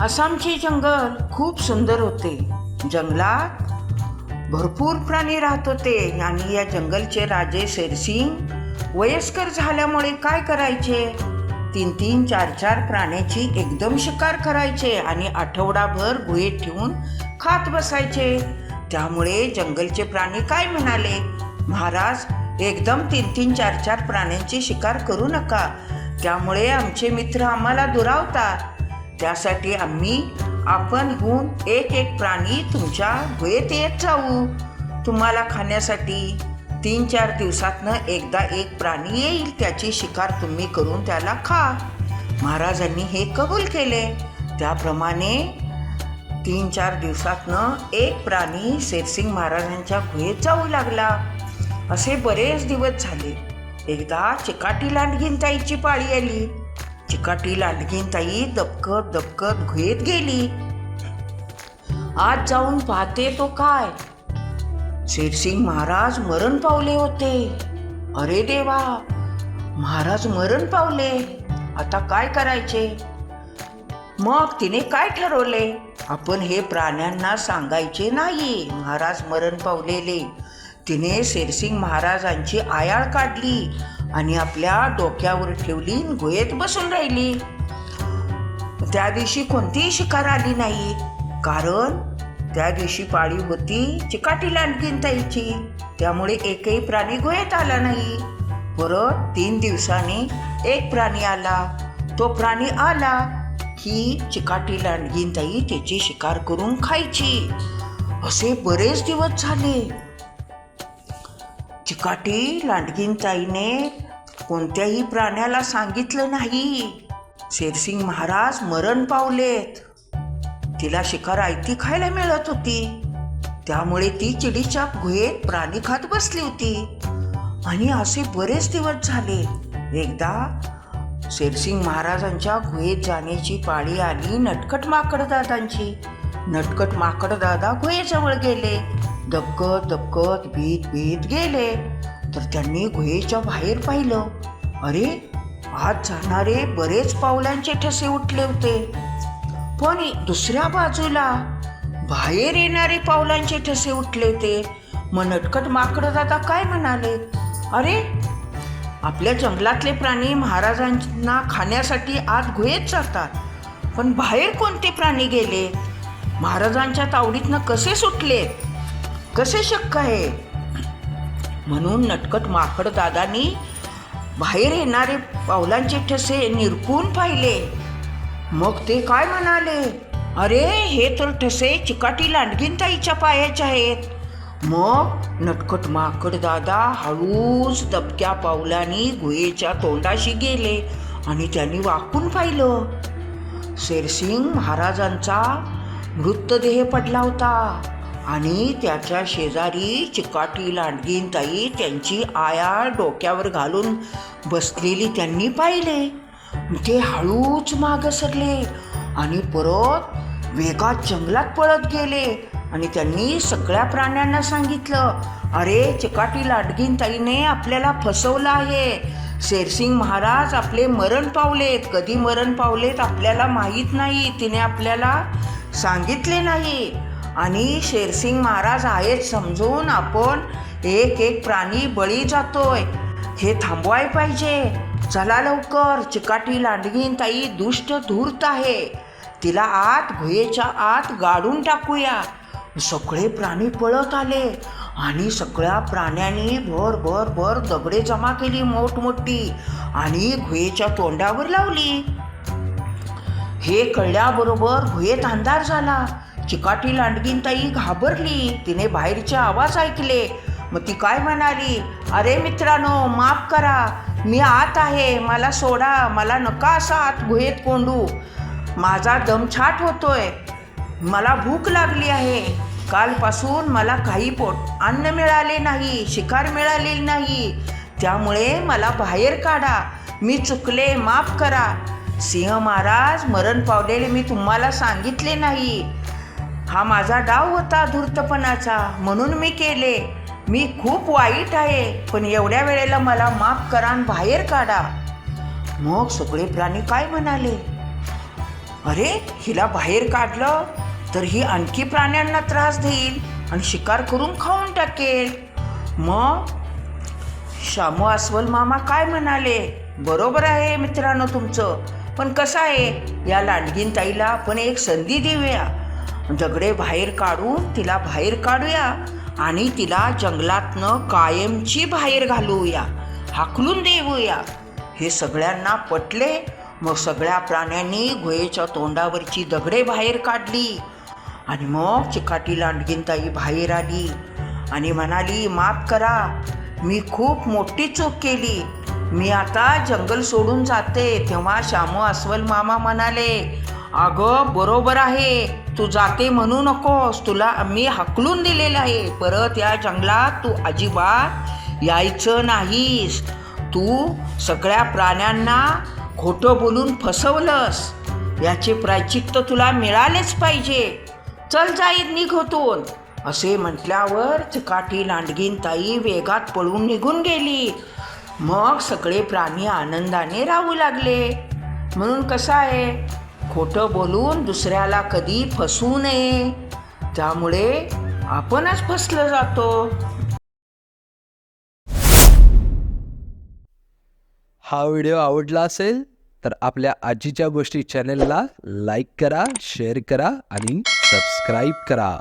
आसामचे जंगल खूप सुंदर होते. जंगलात भरपूर प्राणी राहत होते आणि या जंगलचे राजे शेरसिंग वयस्कर झाल्यामुळे काय करायचे? तीन तीन चार चार प्राण्याची एकदम शिकार करायचे आणि आठवडाभर गुहेत ठेवून खात बसायचे. त्यामुळे जंगलचे प्राणी काय म्हणाले? महाराज एकदम तीन तीन चार चार प्राण्यांची शिकार करू नका. त्यामुळे आमचे मित्र आम्हाला दुरावतात. त्यासाठी आम्ही आपण होऊन एक एक प्राणी तुमच्या गुहेत येत जाऊ. तुम्हाला खाण्यासाठी तीन चार दिवसातनं एकदा एक प्राणी येईल त्याची शिकार तुम्ही करून त्याला खा. महाराजांनी हे कबूल केले. त्याप्रमाणे तीन चार दिवसातनं एक प्राणी शेरसिंग महाराजांच्या गुहेत जाऊ लागला. असे बरेच दिवस झाले. एकदा चिकाटी लांडगीनताईची पाळी आली. चिकाटी लांडगीनताई दबकत दबकत घेत गेली. आज जाऊन पाहते तो काय? शेरसिंग महाराज मरण पावले होते. अरे देवा महाराज मरण पावले. आता काय करायचे? मग तिने काय ठरवले? आपण हे प्राण्यांना सांगायचे नाही. महाराज मरण पावलेले. तिने शेरसिंग महाराजांची आयाळ काढली. आणि आपल्या डोक्यावर ठेवली गुहेत बसून राहिली. त्या दिवशी कोणतीही शिकार आली नाही. कारण त्या दिवशी पाळी होती चिकाटी लांडगीनताईची त्यामुळे एकही प्राणी गुहेत आला नाही. परत तीन दिवसांनी एक प्राणी आला. तो प्राणी आला. की चिकाटी लांडगीनताई त्याची शिकार करून खायची. असे बरेच दिवस झाले. चिकाटी लांडगीनताईने कोणत्याही प्राण्याला सांगितलं नाही. शेरसिंग महाराज मरण पावलेत. तिला शिकार आयती खायला मिळत होती. त्यामुळे ती चिडीच्या गुहेत प्राणी खात बसली होती. आणि असे बरेच दिवस झाले. एकदा शेरसिंग महाराजांच्या गुहेत जाण्याची पाळी आली नटकट माकड दादांची माकडदादा माकड दादा गुहेजवळ गेले. दबकत दबकत भीत भीत गेले. तर त्यांनी गुहेच्या बाहेर पाहिलं. अरे आत जाणारे बरेच पावलांचे ठसे उठले होते. पण दुसऱ्या बाजूला बाहेर येणारे पावलांचे ठसे उठले होते. मग नटकट माकडं दादा काय म्हणाले? अरे आपल्या जंगलातले प्राणी महाराजांना खाण्यासाठी आत गुहेत जातात. पण बाहेर कोणते प्राणी गेले? महाराजांच्या तावडीतनं कसे सुटले कसे शक्य आहे? म्हणून नटकट माकड दादांनी बाहेर येणारे पावलांचे ठसे निरकून पाहिले. मग ते काय म्हणाले? अरे हे तर ठसे चिकाटी लांडगीनताईच्या पायाचे आहेत. मग नटखट माकड दादा हळूच दबक्या पावलांनी गुहेच्या तोंडाशी गेले आणि त्यांनी वाकून पाहिलं. शेरसिंग महाराजांचा मृतदेह पडला होता. आणि त्याच्या शेजारी चिकाटी लांडगीनताई त्यांची आया डोक्यावर घालून बसलेली त्यांनी पाहिले. ते हळूच मागं सरले आणि परत वेगात जंगलात पळत गेले आणि त्यांनी सगळ्या प्राण्यांना सांगितलं अरे चिकाटी लाडगीनताईने आपल्याला फसवलं आहे. शेरसिंग महाराज आपले मरण पावलेत. कधी मरण पावलेत आपल्याला माहीत नाही. तिने आपल्याला सांगितले नाही. आणि शेरसिंग महाराज आहेत समजून आपण एक एक प्राणी बळी जातोय. हे थांबवाय पाहिजे. चला लवकर. चिकाटी लांडगीन ताई दुष्ट धूर्त आहे. तिला आत गुहेच्या आत गाडून टाकूया. सगळे प्राणी पळत आले आणि सगळ्या प्राण्यांनी भर भर भर दगडे जमा केली मोठमोठी आणि गुहेच्या तोंडावर लावली. हे कळल्याबरोबर गुहेत अंधार झाला. चिकाटी लांडगीनताई घाबरली. तिने बाहेरचे आवाज ऐकले. मग ती काय म्हणाली? अरे मित्रांनो माफ करा. मी आत आहे. मला सोडा. मला नका असा आत गुहेत कोंडू. माझा दमछाट होतोय. मला भूक लागली आहे. कालपासून मला काही पोट अन्न मिळाले नाही शिकार मिळालेली नाही. त्यामुळे मला बाहेर काढा. मी चुकले. माफ करा. सिंह महाराज मरण पावलेले मी तुम्हाला सांगितले नाही. हा माझा डाव होता धूर्तपणाचा म्हणून मी केले. मी खूप वाईट आहे पण एवढ्या वेळेला मला माफ करा बाहेर काढा. मग सगळे प्राणी काय म्हणाले? अरे हिला बाहेर काढलं तर ही आणखी प्राण्यांना त्रास देईल आणि शिकार करून खाऊन टाकेल. मग? शामू अस्वल मामा काय म्हणाले? बरोबर आहे मित्रांनो तुमचं पण कसं आहे? या लांडगीन ताईला आपण एक संधी देऊया. दगडे बाहेर काढून तिला बाहेर काढूया आणि तिला जंगलातनं कायमची बाहेर घालूया हाकलून देऊया. हे सगळ्यांना पटले. मग सगळ्या प्राण्यांनी गुहेच्या तोंडावरची दगडे बाहेर काढली. आणि मग चिकाटी लांडगीन ताई बाहेर आली आणि म्हणाली माफ करा मी खूप मोठी चूक केली. मी आता जंगल सोडून जाते. तेव्हा श्यामू अस्वल मामा म्हणाले अगं बरोबर आहे. तू जाते म्हणू नकोस. तुला मी हकलून दिलेलं आहे. परत या जंगलात तू अजिबात यायचं नाहीस. तू सगळ्या प्राण्यांना खोटं बोलून फसवलंस. याचे प्रायचित्त तुला मिळालेच पाहिजे. चल जाईत निघतून असे म्हटल्यावर चिकाटी लांडगीन ताई वेगात पळून निघून गेली. मग सगळे प्राणी आनंदाने राहू लागले. म्हणून कसं आहे? खोटं बोलून दुसऱ्याला कधी फसवू नये. त्यामुळे आपणच फसलं जातो. हा व्हिडिओ आवडला असेल तर आपल्या आजीच्या गोष्टी चॅनेलला लाईक करा शेअर करा आणि सबस्क्राईब करा.